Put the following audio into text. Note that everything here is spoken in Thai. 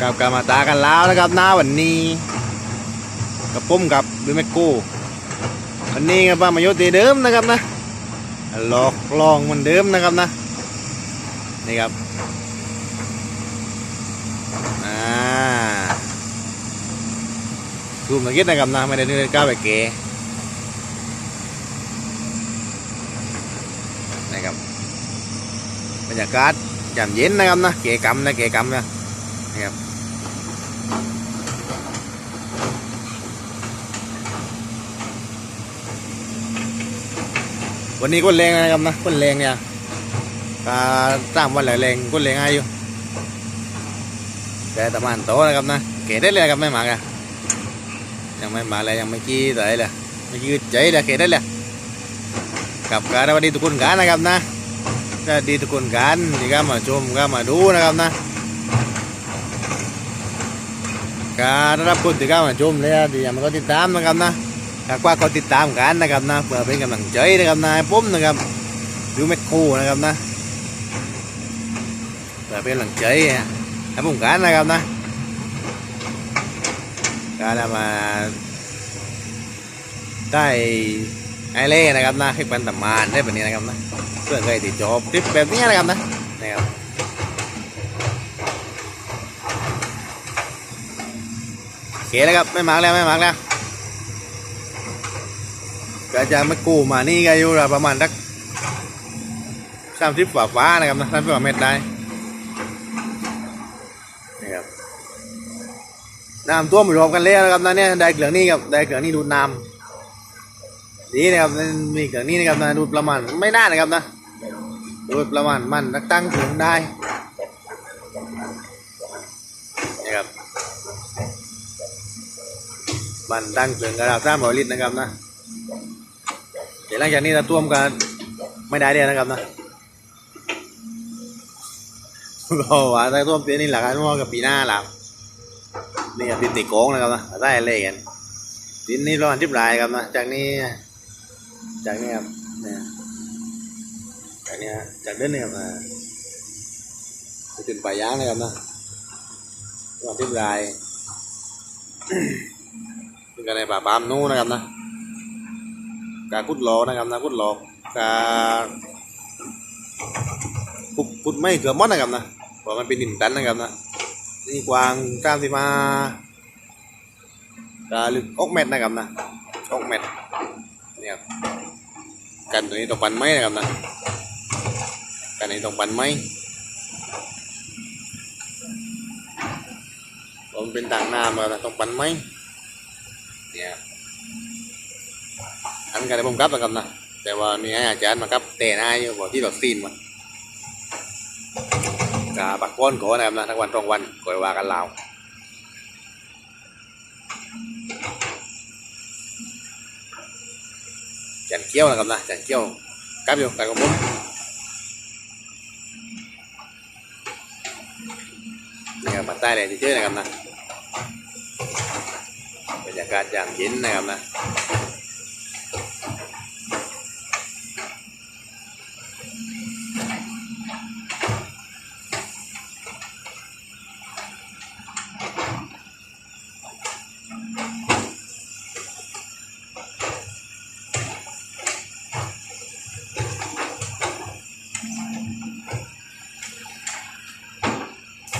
กับกามาตากันแล้วนะครับหน้าวันนี้กับปุ้มกับบิเมโก้วันนี้กับป้ามาโยตีเดิมนะครับนะหลอกลองเหมันเดิมนะครับนะนี่ครับอ่าซูมตะกี้นะครับนะไม่ได้เนื้อก้าวไปเก๋นะครับบรรยากาศยามเย็นนะครับนะเก๋กำนะเก๋กำนะนี่ครับ วันนี้ก้นแรงนะครับนะก้นแรงเนี่ยตาสามวันหลายแรงก้นแรงอาอยู่แต่ตะมันโตนะครับนะเกได้เลยครับไม่หมากอะยังไม่มาเลยยังไม่กี้ต่อเลยไม่ยืดใจเลยเกได้เลยกับการสวัสดีทุกคนกันนะครับนะสวัสดีทุกคนกันที่ก็มาชมก็มาดูนะครับนะการรับคนที่ก็มาชมเลยที่ยังไม่ก็ติดตามนะครับนะ ถ้ากว่าก็ติดตามกันนะครับนะเพื่อเป็นกำลังใจนะครับนายผมนะครับดูแมคโครนะครับนะเพื่อเป็นกำลังใจให้ผมกันนะครับนะการมาได้ไอเล่นะครับนะให้เป็นตำมานได้แบบนี้นะครับนะเพื่อเคยติดจอบคลิปแบบนี้นะครับนะนะครับโอเคแล้วครับไม่มาแล้วไม่มาแล้ว ก็จะไม่กู้มานี่ก็อยู่ประมาณสักสามสิบฝ่าฟ้านะครับนะสามสิบกว่าเมตรได้นี่ครับน้ำท่วมรวมกันแล้วนะครับนะเนี่ยได้เกลืองนี่ครับได้เกลืองนี่ดูดน้ำดีนะครับมีเกลืองนี่นะครับนะดูดประมาณไม่น่านะครับนะดูดประมาณมันตั้งถึงได้นี่ครับมันตั้งถึงกระดาษสามร้อยลิตรนะครับนะ เดี๋ยวหลังจากนี้เราท่วมกันไม่ได้เลยนะครับนะรอว่าถ้าท่วมปีนี้หลักการว่ากับปีหน้าหลับนี่ครับดินติโกงนะครับนะได้เลยกันดินนี่ระมาณทิบลายครับนะจากนี้ จากนี้ครับเนี่ยจากนี้จากเดินนี่ครับอ่าไปถึงป่ายางนะครับนะระมาณทิบลายเป็นกันในป่าปามนู้นนะครับนะ กากุดหลอกนะครับนะกุดหลอกกากุดกุดไม่เกือบหมดนะครับนะเพราะมันเป็นดินตันนะครับนะนี่กวางสามสิบมากาลึกอกเม็ดนะครับนะอกเม็ดเนี่ยครับกันตัวนี้ต้องปันไม้นะครับนะกันนี้ต้องปันไม้เพราะมันเป็นทางน้ำนะครับนะต้องปันไม้เนี่ย อันกันได้ผมกลับนะครับนะแต่ว่ามีให้อาจารย์มาครับเตะน้าอยู่บอกที่เราซีนมากาปักป้อนก่อนนะครับนะทั้งวันตรงวันก่อยว่ากันลาวจันเกี้ยวนะครับนะจันเกี้ยวกลับอยู่กันกับผมนี่ครับมาใต้เลยเจอนะครับนะบรรยากาศอย่างเย็นนะครับนะ